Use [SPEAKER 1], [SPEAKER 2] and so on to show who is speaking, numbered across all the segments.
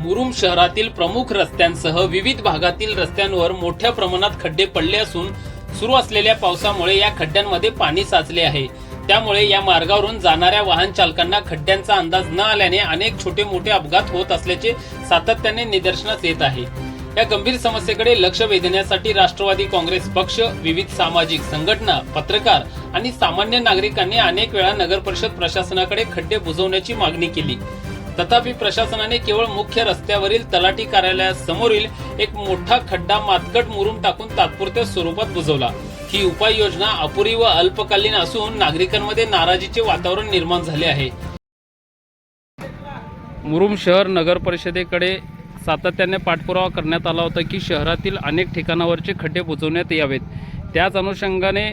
[SPEAKER 1] मुरुम शहरातील प्रमुख रस्त्यांसह विविध भागातील रस्त्यांवर मोठ्या प्रमाणात खड्डे पडले असून सुरू असलेल्या पावसामुळे या खड्ड्यांमध्ये पाणी साचले आहे. त्यामुळे या मार्गावरून जाणाऱ्या वाहन चालकांना खड्ड्यांचा अंदाज न आल्याने अनेक छोटे मोठे अपघात होत असल्याचे सातत्याने निदर्शनास येत आहे. या गंभीर समस्येकडे लक्ष वेधण्यासाठी राष्ट्रवादी काँग्रेस पक्ष विविध सामाजिक संघटना पत्रकार आणि सामान्य नागरिकांनी अनेक वेळा नगर परिषद प्रशासनाकडे खड्डे बुजवण्याची मागणी केली. तथापि प्रशासनाने केवळ मुख्य रस्त्यावरील तलाठी कार्यालयासमोरील एक मोठा खड्डा मातकट मुरून टाकून तात्पुरत्या स्वरूपात बुजवला. ही उपाययोजना अपुरी व अल्पकालीन असून नागरिकांमध्ये नाराजीचे वातावरण निर्माण झाले आहे. मुरुम शहर नगर परिषदेकडे सातत्याने पाठपुरावा करण्यात आला होता की शहरातील अनेक ठिकाणावरचे खड्डे बुजवण्यात यावेत. त्याच अनुषंगाने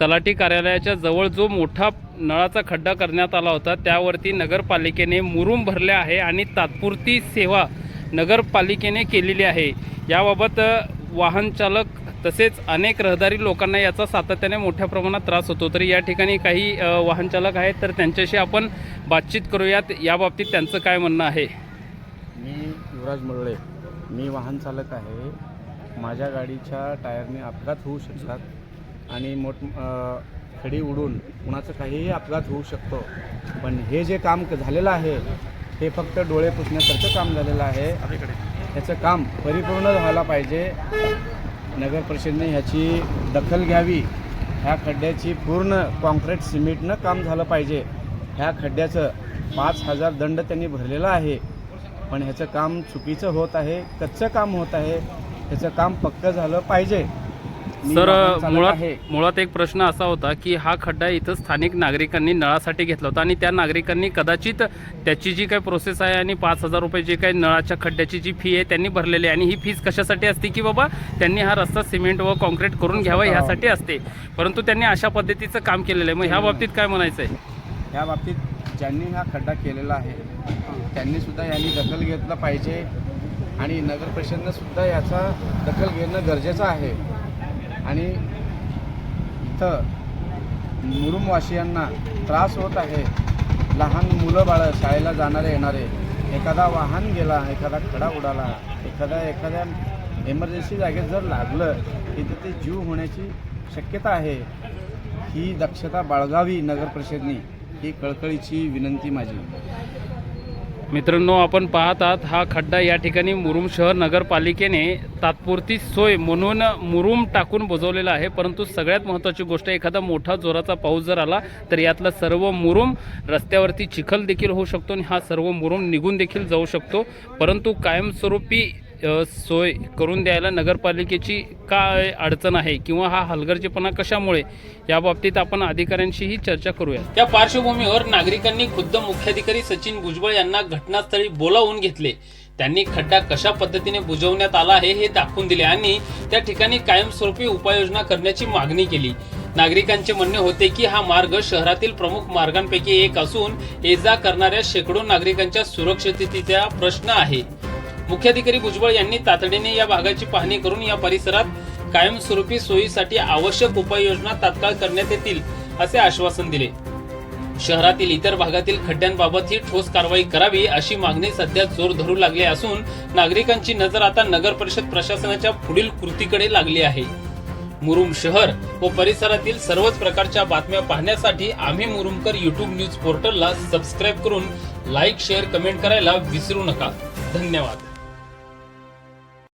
[SPEAKER 1] तलाठी कार्यालयाच्या जवळ जो मोठा नळाचा खड्डा करण्यात आला होता. त्यावरती नगरपालिकेने मुरूम भरले आहे आणि तात्पुरती सेवा नगरपालिकेने केलेली आहे. याबाबत वाहनचालक वाहन चालक तसेच अनेक रहदारी लोकांना याचा सातत्याने मोठ्या प्रमाणात त्रास होतो. तर या ठिकाणी काही वाहनचालक आहेत तर त्यांच्याशी आपण बातचीत करूयात. याबाबतीत त्यांचं काय म्हणणं आहे?
[SPEAKER 2] मी युवराज मुरळे. मी वाहनचालक आहे. माझ्या गाडीच्या टायरने अपघात होऊ शकतात आणि मोठ खडी उडून कुणाचं काहीही अपघात होऊ शकतो. पण हे जे काम झालेलं आहे हे फक्त डोळे पुसण्यासारखं काम झालेलं आहे. ह्याचं काम परिपूर्ण व्हायला पाहिजे. नगर परिषदेने ह्याची दखल घ्यावी. ह्या खड्ड्याची पूर्ण कॉन्क्रीट सिमेंटनं काम झालं पाहिजे. ह्या खड्ड्याचं पाच हजार दंड त्यांनी भरलेला आहे. पण ह्याचं काम चुकीचं होत आहे कच्चं काम होत आहे. ह्याचं काम पक्कं झालं पाहिजे.
[SPEAKER 1] सर मुळात मुळात एक प्रश्न असा होता की हा खड्डा इथं स्थानिक नागरिकांनी नळासाठी घेतला होता आणि त्या नागरिकांनी कदाचित त्याची जी काही प्रोसेस आहे आणि पाच हजार रुपये जी काही नळाच्या खड्ड्याची जी फी आहे त्यांनी भरलेली आहे. आणि ही फीस कशासाठी असते की बाबा त्यांनी हा रस्ता सिमेंट व कॉन्क्रीट करून घ्यावा ह्यासाठी असते. परंतु त्यांनी अशा पद्धतीचं काम केलेलं आहे. मग ह्या बाबतीत काय म्हणायचं आहे
[SPEAKER 2] या बाबतीत ज्यांनी हा खड्डा केलेला आहे त्यांनी सुद्धा यांनी दखल घेतलं पाहिजे. आणि नगर परिषदनं सुद्धा याचा दखल घेणं गरजेचं आहे. आणि इथं मुरुमवासियांना त्रास होत आहे. लहान मुलं बाळं शाळेला जाणारे येणारे. एखादा वाहन गेला एखादा खडा उडाला एखादा एखाद्या एमर्जन्सी जागेत जर लागलं की तिथे जीव होण्याची शक्यता आहे. ही दक्षता बाळगावी नगर परिषदनी ही कळकळीची विनंती माझी.
[SPEAKER 1] मित्रांनो आपण पाहत आहात हा खड्डा या ठिकाणी मुरुम शहर नगरपालिकेने तात्पुरती सोय म्हणून मुरुम टाकून बुजवलेला आहे. परंतु सगळ्यात महत्त्वाची गोष्ट एखादा मोठा जोराचा पाऊस जर आला तर यातला सर्व मुरुम रस्त्यावरती चिखल देखील होऊ शकतो आणि हा सर्व मुरुम निघून देखील जाऊ शकतो. परंतु कायमस्वरूपी सोय करून द्यायला नगरपालिकेची काय अडचण आहे किंवा हा हलगर्जीपणा कशामुळे या बाबतीत आपण अधिकाऱ्यांशीही चर्चा करूया. त्या पार्श्वभूमीवर नागरिकांनी खुद्द मुख्याधिकारी सचिन भुजबळ यांना घटनास्थळी बोलावून घेतले. त्यांनी खड्डा कशा पद्धतीने बुजवण्यात आला आहे हे दाखवून दिले आणि त्या ठिकाणी कायमस्वरूपी उपाययोजना करण्याची मागणी केली. नागरिकांचे म्हणणे होते की हा मार्ग शहरातील प्रमुख मार्गांपैकी एक असून ये जा करणाऱ्या शेकडो नागरिकांच्या सुरक्षिततेचा प्रश्न आहे. मुख्याधिकारी भुजबळ यांनी तातडीने या भागाची पाहणी करून या परिसरात कायमस्वरूपी सोयीसाठी आवश्यक उपाययोजना तात्काळ करण्यात येतील असे आश्वासन दिले. शहरातील इतर भागातील खड्ड्यांबाबतही ठोस कारवाई करावी अशी मागणी सध्या जोर धरू लागली असून नागरिकांची नजर आता नगर परिषद प्रशासनाच्या पुढील कृतीकडे लागली आहे. मुरुम शहर व परिसरातील सर्वच प्रकारच्या बातम्या पाहण्यासाठी आम्ही मुरुमकर युट्यूब न्यूज पोर्टलला सबस्क्राईब करून लाईक शेअर कमेंट करायला विसरू नका. धन्यवाद.